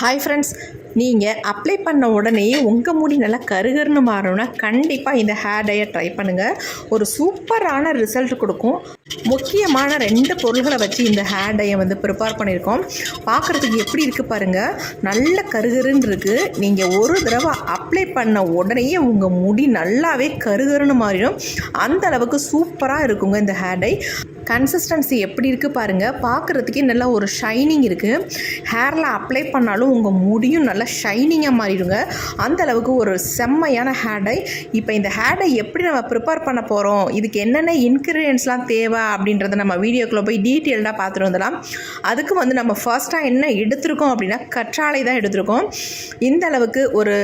Hi friends நீங்கள் apply பண்ண உடனே உங்கள் முடி நல்லா கருகருன்னு மாறணும்னா கண்டிப்பாக இந்த ஹேர் டையை ட்ரை பண்ணுங்கள் ஒரு சூப்பரான ரிசல்ட் கொடுக்கும். முக்கியமான ரெண்டு பொருள்களை வச்சு இந்த ஹேர் டையை வந்து ப்ரிப்பேர் பண்ணியிருக்கோம். பார்க்குறதுக்கு எப்படி இருக்குது பாருங்கள் நல்ல கருகருன்னு இருக்குது நீங்கள் ஒரு தடவை அப்ளை பண்ண உடனே உங்கள் முடி நல்லாவே கருகருன்னு மாறிடும். அந்த அளவுக்கு சூப்பராக இருக்குங்க இந்த ஹேர் டை கன்சிஸ்டன்சி எப்படி இருக்குது பாருங்கள் பார்க்குறதுக்கே நல்லா ஒரு ஷைனிங் இருக்குது ஹேரில் அப்ளை பண்ணாலும் உங்கள் முடியும் நல்லா ஷைனிங்காக மாறிடுங்க. அந்த அளவுக்கு ஒரு செம்மையான ஹேர் டை இப்போ இந்த ஹேர் டை எப்படி நம்ம ப்ரிப்பேர் பண்ண போகிறோம் இதுக்கு என்னென்ன இன்க்ரீடியன்ஸ்லாம் தேவை அப்படின்றத நம்ம வீடியோக்குள்ளே போய் டீட்டெயில்டாக பார்த்துட்டு வந்துடலாம். அதுக்கு வந்து நம்ம ஃபர்ஸ்ட்டாக என்ன எடுத்திருக்கோம் அப்படின்னா கற்றாழை தான் எடுத்திருக்கோம். இந்த அளவுக்கு ஒரு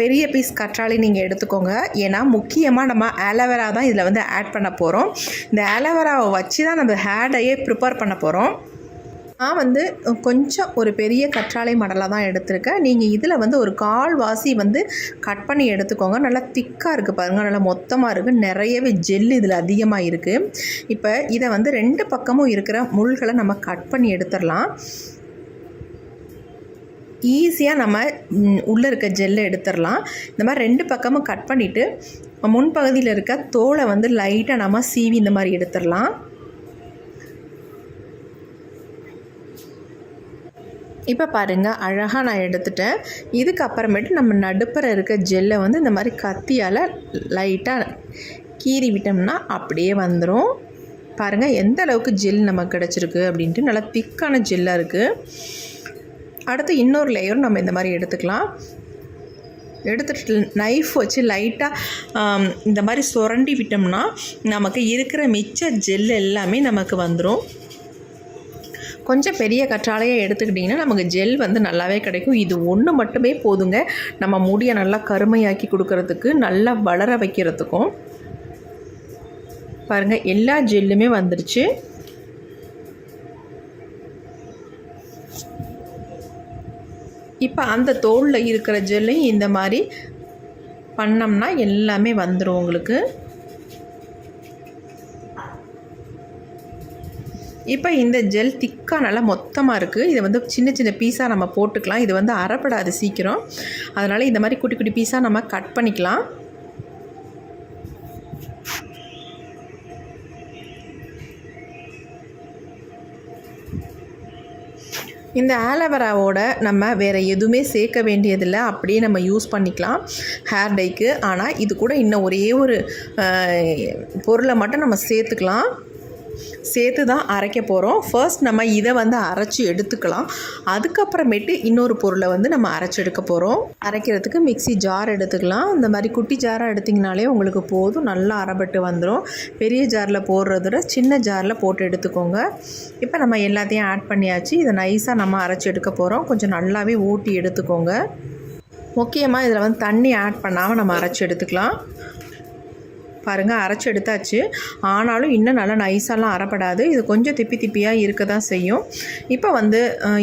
பெரிய பீஸ் கற்றாழை நீங்கள் எடுத்துக்கோங்க. ஏன்னா முக்கியமாக நம்ம ஆலோவேரா தான் இதில் வந்து ஆட் பண்ண போகிறோம் இந்த ஆலோவேராவை வச்சு தான் நம்ம ஹேர் டையை ப்ரிப்பேர் பண்ண போகிறோம் நான் வந்து கொஞ்சம் ஒரு பெரிய கற்றாழை மடலாக தான் எடுத்திருக்கேன். நீங்கள் இதில் வந்து ஒரு கால் வாசி வந்து கட் பண்ணி எடுத்துக்கோங்க. நல்லா திக்காக இருக்குது பாருங்கள் நல்லா மொத்தமாக இருக்குது நிறையவே ஜெல் இதில் அதிகமாக இருக்குது இப்போ இதை வந்து ரெண்டு பக்கமும் இருக்கிற முள்களை நம்ம கட் பண்ணி எடுத்துடலாம். ஈஸியாக நம்ம உள்ளே இருக்க ஜெல்லை எடுத்துடலாம். இந்த மாதிரி ரெண்டு பக்கமும் கட் பண்ணிவிட்டு முன்பகுதியில் இருக்க தோலை வந்து லைட்டாக நம்ம சீவி இந்த மாதிரி எடுத்துடலாம். இப்போ பாருங்கள் அழகாக நான் எடுத்துட்டேன். இதுக்கப்புறமேட்டு நம்ம நடுப்புற இருக்க ஜெல்லை வந்து இந்த மாதிரி கத்தியால் லைட்டாக கீறி விட்டோம்னா அப்படியே வந்துடும் பாருங்கள் எந்த அளவுக்கு ஜெல் நமக்கு கிடச்சிருக்கு அப்படின்ட்டு நல்லா திக்கான ஜெல்லாக இருக்குது அடுத்து இன்னொரு லேயரும் நம்ம இந்த மாதிரி எடுத்துக்கலாம். எடுத்துட்டு நைஃப் வச்சு லைட்டாக இந்த மாதிரி சுரண்டி விட்டோம்னா நமக்கு இருக்கிற மிச்ச ஜெல் எல்லாமே நமக்கு வந்துடும் கொஞ்சம் பெரிய கற்றாழையை எடுத்துக்கிட்டிங்கன்னா நமக்கு ஜெல் வந்து நல்லாவே கிடைக்கும். இது ஒன்று மட்டுமே போதுங்க. நம்ம முடியை நல்லா கருமையாக்கி கொடுக்கறதுக்கு நல்லா வளர வைக்கிறதுக்கும். பாருங்கள் எல்லா ஜெல்லுமே வந்துருச்சு. இப்போ அந்த தோலில் இருக்கிற ஜெல்லையும் இந்த மாதிரி பண்ணோம்னா எல்லாமே வந்துடும் உங்களுக்கு. இப்போ இந்த ஜெல் திக்காக நல்லா மொத்தமாக இருக்குது இதை வந்து சின்ன சின்ன பீஸாக நம்ம போட்டுக்கலாம். இது வந்து அறப்படாது சீக்கிரம். அதனால் இந்த மாதிரி குட்டி குட்டி பீஸாக நம்ம கட் பண்ணிக்கலாம். இந்த ஆலோவேராவோட நம்ம வேறு எதுவுமே சேர்க்க வேண்டியதில்லை. அப்படியே நம்ம யூஸ் பண்ணிக்கலாம். ஹேர் டைக்கு ஆனால் இது கூட இன்னும் ஒரே ஒரு பொருளை மட்டும் நம்ம சேர்த்துக்கலாம். சேர்த்து தான் அரைக்க போகிறோம் ஃபர்ஸ்ட் நம்ம இதை வந்து அரைச்சி எடுத்துக்கலாம். அதுக்கப்புறமேட்டு இன்னொரு பொருளை வந்து நம்ம அரைச்சி எடுக்க போகிறோம் அரைக்கிறதுக்கு மிக்சி ஜார் எடுத்துக்கலாம். இந்த மாதிரி குட்டி ஜாராக எடுத்திங்கனாலே உங்களுக்கு போதும். நல்லா அரைபட்டு வந்துடும் பெரிய ஜாரில் போடுறத சின்ன ஜாரில் போட்டு எடுத்துக்கோங்க. இப்போ நம்ம எல்லாத்தையும் ஆட் பண்ணியாச்சு. இதை நைஸாக நம்ம அரைச்சி எடுக்க போகிறோம் கொஞ்சம் நல்லாவே ஊட்டி எடுத்துக்கோங்க. முக்கியமாக இதில் வந்து தண்ணி ஆட் பண்ணாமல் நம்ம அரைச்சி எடுத்துக்கலாம். பாருங்கள் அரைச்சி எடுத்தாச்சு. ஆனாலும் இன்னும் நல்லா நைஸாலாம் அரைப்படாது. இது கொஞ்சம் திப்பி திப்பியாக இருக்க தான் செய்யும். இப்போ வந்து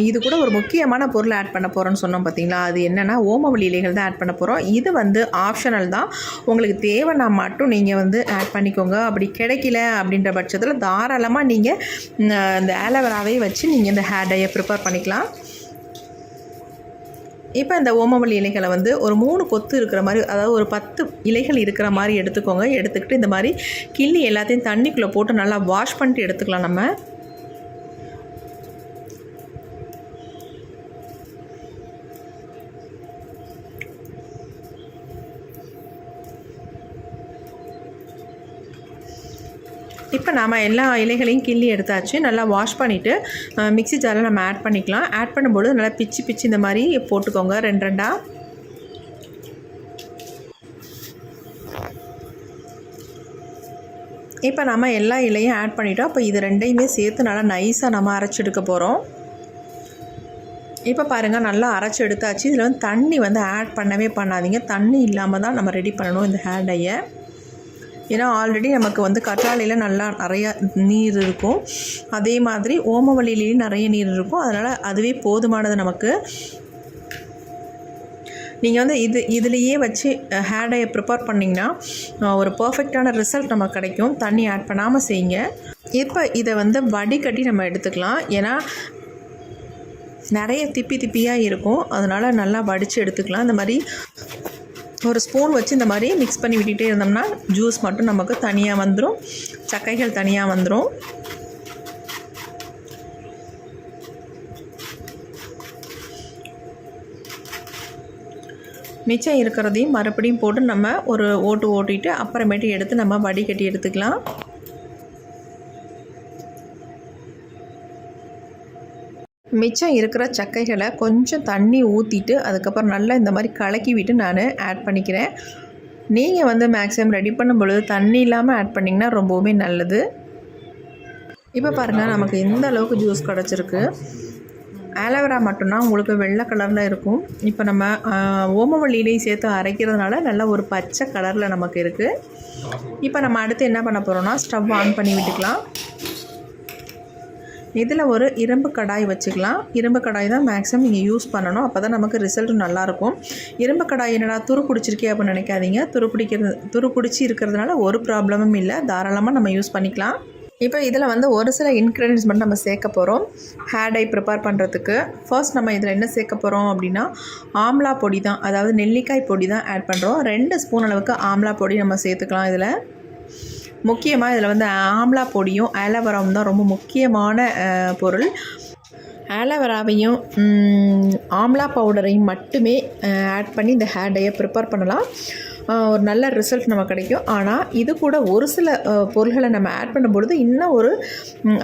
இது கூட ஒரு முக்கியமான பொருள் ஆட் பண்ண போகிறோன்னு சொன்னோம் பார்த்தீங்களா அது என்னென்னா ஓமவழி இலைகள் தான் ஆட் பண்ண போகிறோம் இது வந்து ஆப்ஷனல் தான். உங்களுக்கு தேவைன்னா மட்டும் நீங்கள் வந்து ஆட் பண்ணிக்கோங்க. அப்படி கிடைக்கல அப்படின்ற பட்சத்தில் தாராளமாக நீங்கள் இந்த ஆலோவேராவே வச்சு நீங்கள் இந்த ஹேர் டையை ப்ரிப்பேர் பண்ணிக்கலாம். இப்போ இந்த ஓமவல்லி இலைகளை வந்து ஒரு மூணு கொத்து இருக்கிற மாதிரி அதாவது ஒரு பத்து இலைகள் இருக்கிற மாதிரி எடுத்துக்கோங்க. எடுத்துக்கிட்டு இந்த மாதிரி கிள்ளி எல்லாத்தையும் தண்ணிக்குள்ளே போட்டு நல்லா வாஷ் பண்ணிட்டு எடுத்துக்கலாம் நம்ம. இப்போ நாம் எல்லா இலைகளையும் கிள்ளி எடுத்தாச்சு. நல்லா வாஷ் பண்ணிவிட்டு மிக்சி ஜாரில் நம்ம ஆட் பண்ணிக்கலாம். ஆட் பண்ணும்போது நல்லா பிச்சு பிச்சு இந்த மாதிரி போட்டுக்கோங்க. ரெண்டு ரெண்டாக இப்போ நம்ம எல்லா இலையும் ஆட் பண்ணிட்டோம். அப்போ இது ரெண்டையுமே சேர்த்து நல்லா நைஸாக நம்ம அரைச்செடுக்க போகிறோம் இப்போ பாருங்கள் நல்லா அரைச்சி எடுத்தாச்சு. இதில் வந்து தண்ணி வந்து ஆட் பண்ணவே பண்ணாதீங்க. தண்ணி இல்லாமல் தான் நம்ம ரெடி பண்ணணும் இந்த ஹேர் டையை ஏன்னா ஆல்ரெடி நமக்கு வந்து கற்றாழையில் நல்லா நிறையா நீர் இருக்கும். அதே மாதிரி ஓமவழியிலையும் நிறைய நீர் இருக்கும். அதனால் அதுவே போதுமானது நமக்கு. நீங்கள் வந்து இது இதுலேயே வச்சு ஹேர் டையை ப்ரிப்பேர் பண்ணிங்கன்னா ஒரு பர்ஃபெக்டான ரிசல்ட் நமக்கு கிடைக்கும். தண்ணி ஆட் பண்ணாமல் செய்யுங்க. இப்போ இதை வந்து வடிகட்டி நம்ம எடுத்துக்கலாம். ஏன்னா நிறைய திப்பி திப்பியாக இருக்கும். அதனால் நல்லா வடித்து எடுத்துக்கலாம். இந்த மாதிரி ஒரு ஸ்பூன் வச்சு இந்த மாதிரி மிக்ஸ் பண்ணி விட்டுட்டே இருந்தோம்னா ஜூஸ் மட்டும் நமக்கு தனியாக வந்துடும் சக்கைகள் தனியாக வந்துடும் மிச்சம் இருக்கிறதையும் மறுபடியும் போட்டு நம்ம ஒரு ஓட்டு ஓட்டிட்டு அப்புறமேட்டு எடுத்து நம்ம வடிகட்டி எடுத்துக்கலாம். மிச்சம் இருக்கிற சக்கைகளை கொஞ்சம் தண்ணி ஊற்றிட்டு அதுக்கப்புறம் நல்லா இந்த மாதிரி கலக்கி விட்டு நான் ஆட் பண்ணிக்கிறேன். நீங்கள் வந்து மேக்ஸிமம் ரெடி பண்ணும் பொழுது தண்ணி இல்லாமல் ஆட் பண்ணிங்கன்னா ரொம்பவுமே நல்லது. இப்போ பாருங்கள் நமக்கு எந்த அளவுக்கு ஜூஸ் கிடச்சிருக்கு. ஆலோவேரா மட்டும்தான் உங்களுக்கு வெள்ளை கலரில் இருக்கும். இப்போ நம்ம ஓமவள்ளியிலையும் சேர்த்து அரைக்கிறதுனால நல்ல ஒரு பச்சை கலரில் நமக்கு இருக்குது இப்போ நம்ம அடுத்து என்ன பண்ண போகிறோம்னா ஸ்டவ் ஆன் பண்ணி விட்டுக்கலாம். இதில் ஒரு இரும்பு கடாய் வச்சுக்கலாம். இரும்பு கடாய் தான் மேக்ஸிமம் நீங்கள் யூஸ் பண்ணணும். அப்போ தான் நமக்கு ரிசல்ட் நல்லாயிருக்கும். இரும்பு கடாய் என்னடா துரு பிடிச்சிருக்கே அப்படின்னு நினைக்காதீங்க. துரு பிடிக்கிறது துரு பிடிச்சி இருக்கிறதுனால ஒரு ப்ராப்ளமும் இல்லை. தாராளமாக நம்ம யூஸ் பண்ணிக்கலாம். இப்போ இதில் வந்து ஒரு சில இன்க்ரீடியன்ஸ் மட்டும் நம்ம சேர்க்க போகிறோம் ஹேர் டை ப்ரிப்பேர் பண்ணுறதுக்கு ஃபர்ஸ்ட் நம்ம இதில் என்ன சேர்க்க போகிறோம் அப்படின்னா ஆம்லா பொடி தான். அதாவது நெல்லிக்காய் பொடி தான் ஆட் பண்ணுறோம் ரெண்டு ஸ்பூன் அளவுக்கு ஆம்லா பொடி நம்ம சேர்த்துக்கலாம் இதில். முக்கியமாக இதில் வந்து ஆம்லா பொடியும் ஆலோவராவும் தான் ரொம்ப முக்கியமான பொருள். ஆலோவராவையும் ஆம்லா பவுடரையும் மட்டுமே ஆட் பண்ணி இந்த ஹேர் டையை ப்ரிப்பேர் பண்ணலாம். ஒரு நல்ல ரிசல்ட் நமக்கு கிடைக்கும். ஆனால் இது கூட ஒரு சில பொருள்களை நம்ம ஆட் பண்ணும்பொழுது இன்னும் ஒரு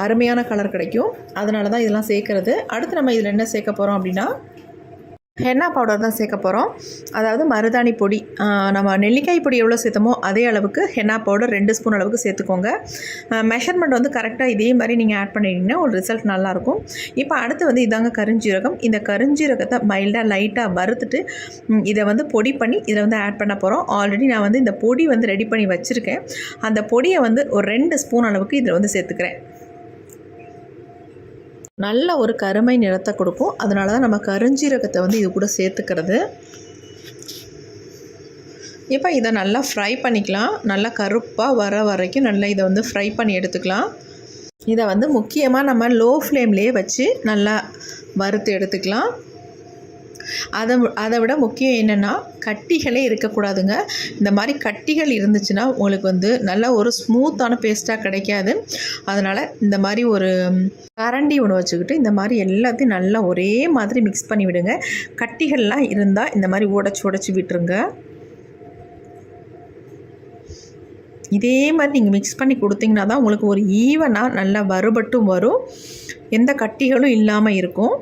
அருமையான கலர் கிடைக்கும். அதனால தான் இதெல்லாம் சேர்க்குறது. அடுத்து நம்ம இதில் என்ன சேர்க்க போகிறோம் அப்படின்னா ஹென்னா பவுடர் தான் சேர்க்க போகிறோம் அதாவது மருதாணி பொடி நம்ம நெல்லிக்காய் பொடி எவ்வளோ சேர்த்தமோ அதே அளவுக்கு ஹென்னா பவுடர் ரெண்டு ஸ்பூன் அளவுக்கு சேர்த்துக்கோங்க. மெஷர்மெண்ட் வந்து கரெக்டாக இதே மாதிரி நீங்கள் ஆட் பண்ணிட்டீங்கன்னா ஒரு ரிசல்ட் நல்லாயிருக்கும் இப்போ அடுத்து வந்து இதாங்க கருஞ்சீரகம். இந்த கருஞ்சீரகத்தை மைல்டாக லைட்டாக வறுத்துட்டு இதை வந்து பொடி பண்ணி இதில் வந்து ஆட் பண்ண போகிறோம் ஆல்ரெடி நான் வந்து இந்த பொடி வந்து ரெடி பண்ணி வச்சுருக்கேன். அந்த பொடியை வந்து ஒரு ரெண்டு ஸ்பூன் அளவுக்கு இதில் வந்து சேர்த்துக்கிறேன். நல்ல ஒரு கருமை நிறத்தை கொடுக்கும். அதனால தான் நம்ம கருஞ்சீரகத்தை வந்து இது கூட சேர்த்துக்கிறது. இப்போ இதை நல்லா ஃப்ரை பண்ணிக்கலாம். நல்லா கருப்பாக வர வரைக்கும் நல்லா இதை வந்து ஃப்ரை பண்ணி எடுத்துக்கலாம். இதை வந்து முக்கியமாக நம்ம லோ ஃப்ளேம்லேயே வச்சு நல்லா வறுத்து எடுத்துக்கலாம். அதை அதை விட முக்கியம் என்னென்னா கட்டிகளே இருக்கக்கூடாதுங்க. இந்த மாதிரி கட்டிகள் இருந்துச்சுன்னா உங்களுக்கு வந்து நல்ல ஒரு ஸ்மூத்தான பேஸ்ட்டாக கிடைக்காது. அதனால் இந்த மாதிரி ஒரு கரண்டி ஒன்று வச்சுக்கிட்டு இந்த மாதிரி எல்லாத்தையும் நல்லா ஒரே மாதிரி மிக்ஸ் பண்ணி விடுங்க கட்டிகள்லாம் இருந்தால் இந்த மாதிரி உடச்சி உடச்சி விட்டுருங்க. இதே மாதிரி நீங்கள் மிக்ஸ் பண்ணி கொடுத்தீங்கன்னா தான் உங்களுக்கு ஒரு ஈவனாக நல்லா வறுபட்டும் வரும். எந்த கட்டிகளும் இல்லாமல் இருக்கும்.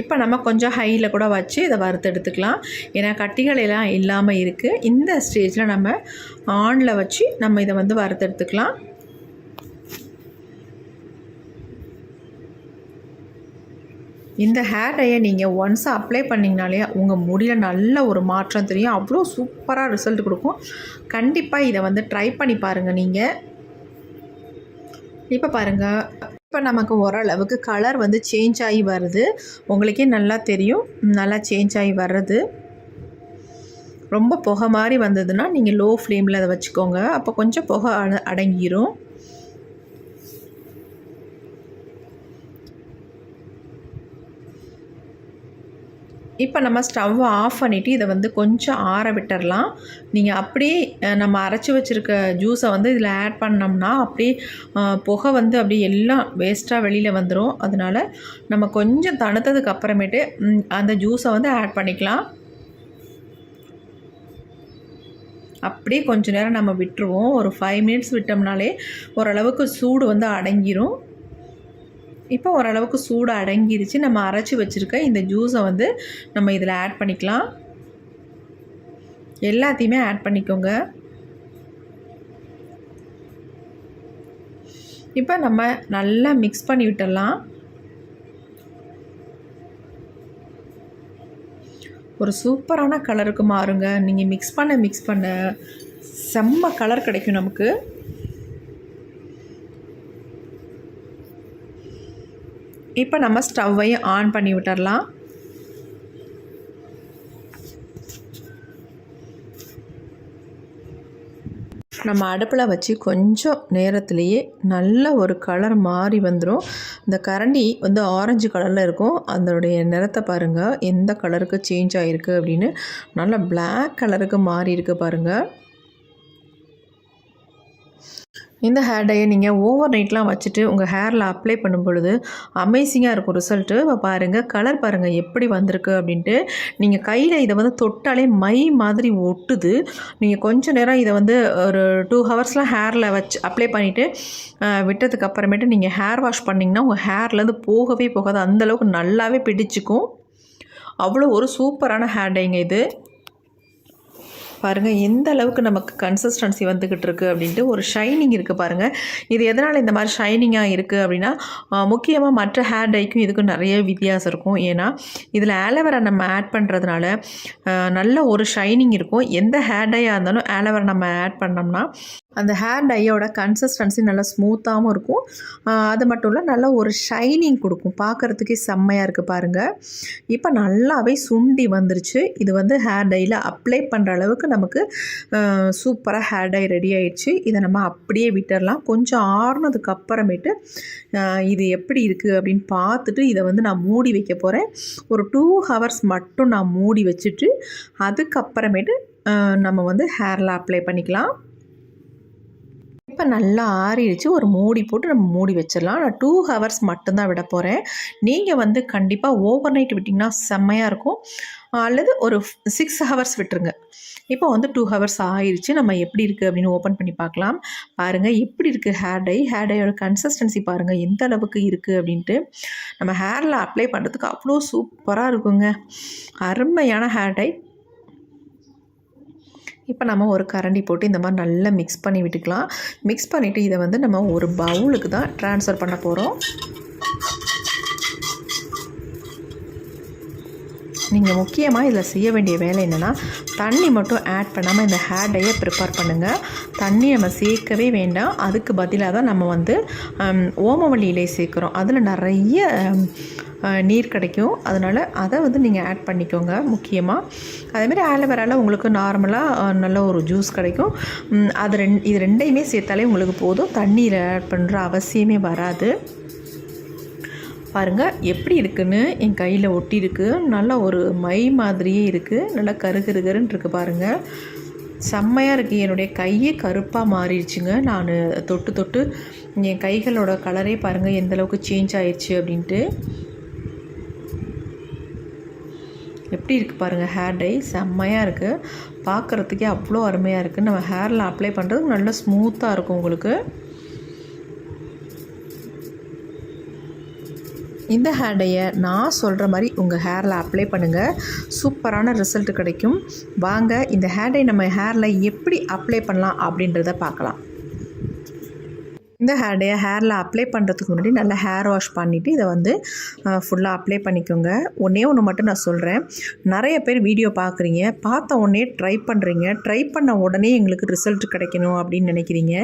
இப்போ நம்ம கொஞ்சம் ஹையில் கூட வச்சு இதை வறுத்து எடுத்துக்கலாம். ஏன்னா கட்டிகள் எல்லாம் இல்லாமல் இருக்குது இந்த ஸ்டேஜில் நம்ம ஆனில் வச்சு நம்ம இதை வந்து வறுத்து எடுத்துக்கலாம். இந்த ஹேர் டையை நீங்கள் ஒன்ஸ் அப்ளை பண்ணிங்கனாலே உங்கள் முடியில் நல்ல ஒரு மாற்றம் தெரியும். அவ்வளோ சூப்பராக ரிசல்ட் கொடுக்கும். கண்டிப்பாக இதை வந்து ட்ரை பண்ணி பாருங்கள் நீங்கள் இப்போ பாருங்கள் இப்போ நமக்கு ஓரளவுக்கு கலர் வந்து சேஞ்ச் ஆகி வருது. உங்களுக்கே நல்லா தெரியும். நல்லா சேஞ்ச் ஆகி வர்றது. ரொம்ப புகை மாதிரி வந்ததுன்னா நீங்கள் லோ ஃப்ளேமில் அதை வச்சுக்கோங்க. அப்போ கொஞ்சம் புகை அட இப்போ நம்ம ஸ்டவ்வை ஆஃப் பண்ணிவிட்டு இதை வந்து கொஞ்சம் ஆற விட்டுடலாம் நீங்கள் அப்படியே நம்ம அரைச்சி வச்சுருக்க ஜூஸை வந்து இதில் ஆட் பண்ணோம்னா அப்படியே புகை வந்து அப்படியே எல்லாம் வேஸ்ட்டாக வெளியில் வந்துடும் அதனால் நம்ம கொஞ்சம் தணுத்ததுக்கு அப்புறமேட்டு அந்த ஜூஸை வந்து ஆட் பண்ணிக்கலாம். அப்படியே கொஞ்சம் நேரம் நம்ம விட்டுருவோம். ஒரு ஃபைவ் மினிட்ஸ் விட்டோம்னாலே ஓரளவுக்கு சூடு வந்து அடங்கிரும். இப்போ ஓரளவுக்கு சூடு அடங்கிருச்சு. நம்ம அரைச்சி வச்சுருக்க இந்த ஜூஸை வந்து நம்ம இதில் ஆட் பண்ணிக்கலாம். எல்லாத்தையுமே ஆட் பண்ணிக்கோங்க. இப்போ நம்ம நல்லா மிக்ஸ் பண்ணி விட்டுடலாம். ஒரு சூப்பரான கலருக்கு மாறுங்க. நீங்கள் மிக்ஸ் பண்ண மிக்ஸ் பண்ண செம்ம கலர் கிடைக்கும் நமக்கு. இப்போ நம்ம ஸ்டவ்வையும் ஆன் பண்ணி விட்டுடலாம் நம்ம அடுப்பில் வச்சு கொஞ்சம் நேரத்துலேயே நல்ல ஒரு கலர் மாறி வந்துடும் இந்த கரண்டி வந்து ஆரஞ்சு கலரில் இருக்கும். அதனுடைய நிறத்தை பாருங்கள் எந்த கலருக்கு சேஞ்ச் ஆகிருக்கு அப்படின்னு. நல்லா பிளாக் கலருக்கு மாறி இருக்குது பாருங்கள் இந்த ஹேர் டையை நீங்கள் ஓவர் நைட்லாம் வச்சுட்டு உங்கள் ஹேரில் அப்ளை பண்ணும் பொழுது அமேசிங்காக இருக்கும் ரிசல்ட்டு இப்போ பாருங்கள் கலர் பாருங்கள் எப்படி வந்திருக்கு அப்படின்ட்டு. நீங்கள் கையில் இதை வந்து தொட்டாலே மை மாதிரி ஒட்டுது. நீங்கள் கொஞ்சம் நேரம் இதை வந்து ஒரு டூ ஹவர்ஸ்லாம் ஹேரில் வச்சு அப்ளை பண்ணிவிட்டு விட்டதுக்கு அப்புறமேட்டு நீங்கள் ஹேர் வாஷ் பண்ணிங்கன்னா உங்கள் ஹேர்லேருந்து போகவே போகாது. அந்தளவுக்கு நல்லாவே பிடிச்சிக்கும். அவ்வளோ ஒரு சூப்பரான ஹேர் டைங்க இது. பாருங்கள் எந்த அளவுக்கு நமக்கு கன்சிஸ்டன்சி வந்துக்கிட்டு இருக்குது அப்படின்ட்டு ஒரு ஷைனிங் இருக்குது பாருங்கள் இது எதனால் இந்த மாதிரி ஷைனிங்காக இருக்குது அப்படின்னா முக்கியமாக மற்ற ஹேர் டைக்கும் இதுக்கும் நிறைய வித்தியாசம் இருக்கும். ஏன்னா இதில் ஆலோவேரா நம்ம ஆட் பண்ணுறதுனால நல்ல ஒரு ஷைனிங் இருக்கும். எந்த ஹேர் டையாக இருந்தாலும் ஆலோவேரா நம்ம ஆட் பண்ணோம்னா அந்த ஹேர் டையோட கன்சிஸ்டன்சி நல்லா ஸ்மூத்தாகவும் இருக்கும். அது மட்டும் இல்லை நல்ல ஒரு ஷைனிங் கொடுக்கும். பார்க்குறதுக்கே செம்மையாக இருக்குது பாருங்கள் இப்போ நல்லாவே சுண்டி வந்துருச்சு. இது வந்து ஹேர் டையில் அப்ளை பண்ணுற அளவுக்கு நமக்கு சூப்பராக ஹேர் டை ரெடி ஆயிடுச்சு. இதை நம்ம அப்படியே விட்டுடலாம் கொஞ்சம் ஆறுனதுக்கு அப்புறமேட்டு இது எப்படி இருக்குது அப்படின்னு பார்த்துட்டு இதை வந்து நான் மூடி வைக்க போகிறேன் ஒரு டூ ஹவர்ஸ் மட்டும் நான் மூடி வச்சுட்டு அதுக்கப்புறமேட்டு நம்ம வந்து ஹேரில் அப்ளை பண்ணிக்கலாம். இப்போ நல்லா ஆறிடுச்சு. ஒரு மூடி போட்டு நம்ம மூடி வச்சிடலாம். நான் டூ ஹவர்ஸ் மட்டும்தான் விட போகிறேன் நீங்கள் வந்து கண்டிப்பாக ஓவர் நைட் விட்டிங்கன்னா செம்மையாக இருக்கும். அல்லது ஒரு சிக்ஸ் ஹவர்ஸ் விட்டுருங்க. இப்போ வந்து டூ ஹவர்ஸ் ஆயிடுச்சு நம்ம எப்படி இருக்குது அப்படின்னு ஓப்பன் பண்ணி பார்க்கலாம். பாருங்கள் எப்படி இருக்குது ஹேர் டை ஹேர் டையோட கன்சிஸ்டன்சி பாருங்கள் எந்த அளவுக்கு இருக்குது அப்படின்ட்டு. நம்ம ஹேரில் அப்ளை பண்ணுறதுக்கு அவ்வளோ சூப்பராக இருக்குங்க. அருமையான ஹேர் டை இப்போ நம்ம ஒரு கரண்டி போட்டு இந்த மாதிரி நல்லா மிக்ஸ் பண்ணி விட்டுக்கலாம். மிக்ஸ் பண்ணிவிட்டு இதை வந்து நம்ம ஒரு பவுலுக்கு தான் ட்ரான்ஸ்ஃபர் பண்ண போகிறோம் நீங்கள் முக்கியமாக இதில் செய்ய வேண்டிய வேலை என்னென்னா தண்ணி மட்டும் ஆட் பண்ணாமல் இந்த ஹேர் டையை ப்ரிப்பேர் பண்ணுங்கள் தண்ணி நம்ம சேர்க்கவே வேண்டாம். அதுக்கு பதிலாக தான் நம்ம வந்து ஓமவள்ளி இலை சேர்க்குறோம். அதில் நிறைய நீர் கிடைக்கும். அதனால் அதை வந்து நீங்கள் ஆட் பண்ணிக்கோங்க முக்கியமாக அதேமாதிரி ஆலோவேராவில் உங்களுக்கு நார்மலாக நல்ல ஒரு ஜூஸ் கிடைக்கும். அது ரெண் இது ரெண்டையுமே சேர்த்தாலே உங்களுக்கு போதும். தண்ணீர் ஆட் பண்ணுற அவசியமே வராது. பாருங்கள் எப்படி இருக்குன்னு என் கையில் ஒட்டியிருக்கு. நல்லா ஒரு மை மாதிரியே இருக்குது நல்லா கருகருகருன்னு இருக்குது பாருங்கள் செம்மையாக இருக்குது என்னுடைய கையே கருப்பாக மாறிடுச்சுங்க. நான் தொட்டு தொட்டு என் கைகளோட கலரே பாருங்கள் எந்தளவுக்கு சேஞ்ச் ஆயிடுச்சு அப்படின்ட்டு. எப்படி இருக்குது பாருங்கள் ஹேர் டை செம்மையாக இருக்குது பார்க்குறதுக்கே அவ்வளோ அருமையாக இருக்குது நம்ம ஹேரில் அப்ளை பண்ணுறது நல்லா ஸ்மூத்தாக இருக்கும் உங்களுக்கு. இந்த ஹேர் டையை நான் சொல்கிற மாதிரி உங்கள் ஹேரில் அப்ளை பண்ணுங்கள் சூப்பரான ரிசல்ட் கிடைக்கும். வாங்க இந்த ஹேர் டை நம்ம ஹேரில் எப்படி அப்ளை பண்ணலாம் அப்படின்றத பார்க்கலாம். இந்த ஹேர் டே ஹேரில் அப்ளை பண்ணுறதுக்கு முன்னாடி நல்லா ஹேர் வாஷ் பண்ணிவிட்டு இதை வந்து ஃபுல்லாக அப்ளை பண்ணிக்கோங்க. ஒன்றே ஒன்று மட்டும் நான் சொல்கிறேன் நிறைய பேர் வீடியோ பார்க்குறீங்க. பார்த்த உடனே ட்ரை பண்ணுறீங்க ட்ரை பண்ண உடனே எங்களுக்கு ரிசல்ட் கிடைக்கணும் அப்படின்னு நினைக்கிறீங்க.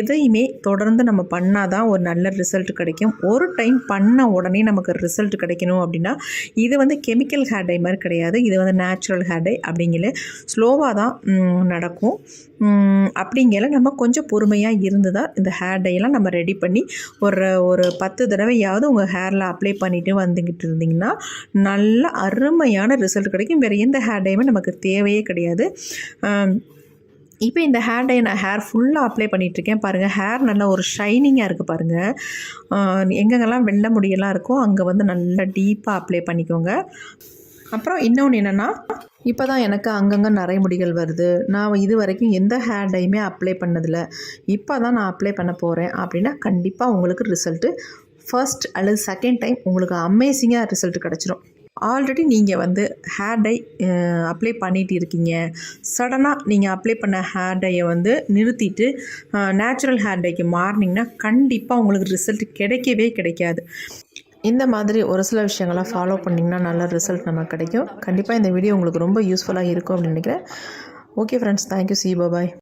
எதையுமே தொடர்ந்து நம்ம பண்ணால் தான் ஒரு நல்ல ரிசல்ட் கிடைக்கும். ஒரு டைம் பண்ண உடனே நமக்கு ரிசல்ட் கிடைக்கணும் அப்படின்னா இது வந்து கெமிக்கல் ஹேர் டை மாதிரி கிடையாது. இது வந்து நேச்சுரல் ஹேர் டை அப்படிங்கிற ஸ்லோவாக தான் நடக்கும். அப்படிங்கிற நம்ம கொஞ்சம் பொறுமையாக இருந்து தான் இந்த ஹேர் டையெல்லாம் நம்ம ரெடி பண்ணி ஒரு ஒரு பத்து தடவையாவது உங்கள் ஹேரில் அப்ளை பண்ணிவிட்டு வந்துக்கிட்டு இருந்திங்கன்னா நல்ல அருமையான ரிசல்ட் கிடைக்கும். வேறு எந்த ஹேர் டையுமே நமக்கு தேவையே கிடையாது. இப்போ இந்த ஹேர் டை நான் ஹேர் ஃபுல்லாக அப்ளை பண்ணிகிட்ருக்கேன் பாருங்கள் ஹேர் நல்லா ஒரு ஷைனிங்காக இருக்குது பாருங்கள் எங்கெங்கெல்லாம் வெள்ளை முடியெல்லாம் இருக்கோ அங்கே வந்து நல்லா டீப்பாக அப்ளை பண்ணிக்கோங்க. அப்புறம் இன்னொன்று என்னென்னா இப்போ தான் எனக்கு அங்கங்கே நிறைய முடிகள் வருது. நான் இது வரைக்கும் எந்த ஹேர் டைமே அப்ளை பண்ணதில்லை. இப்போ தான் நான் அப்ளை பண்ண போகிறேன் அப்படின்னா கண்டிப்பாக உங்களுக்கு ரிசல்ட்டு ஃபர்ஸ்ட் அல்லது செகண்ட் டைம் உங்களுக்கு அமேசிங்காக ரிசல்ட் கிடச்சிரும். ஆல்ரெடி நீங்கள் வந்து ஹேர் டை அப்ளை பண்ணிகிட்டு இருக்கீங்க. சடனாக நீங்கள் அப்ளை பண்ண ஹேர் டையை வந்து நிறுத்திட்டு நேச்சுரல் ஹேர் டைக்கு மாறினீங்கன்னா கண்டிப்பாக உங்களுக்கு ரிசல்ட் கிடைக்கவே கிடைக்காது. இந்த மாதிரி ஒரு சில விஷயங்கள்லாம் ஃபாலோ பண்ணிங்கன்னா நல்ல ரிசல்ட் நமக்கு கிடைக்கும். கண்டிப்பாக இந்த வீடியோ உங்களுக்கு ரொம்ப யூஸ்ஃபுல்லாக இருக்கும் அப்படின்னு நினைக்கிறேன். Okay friends thank you see bye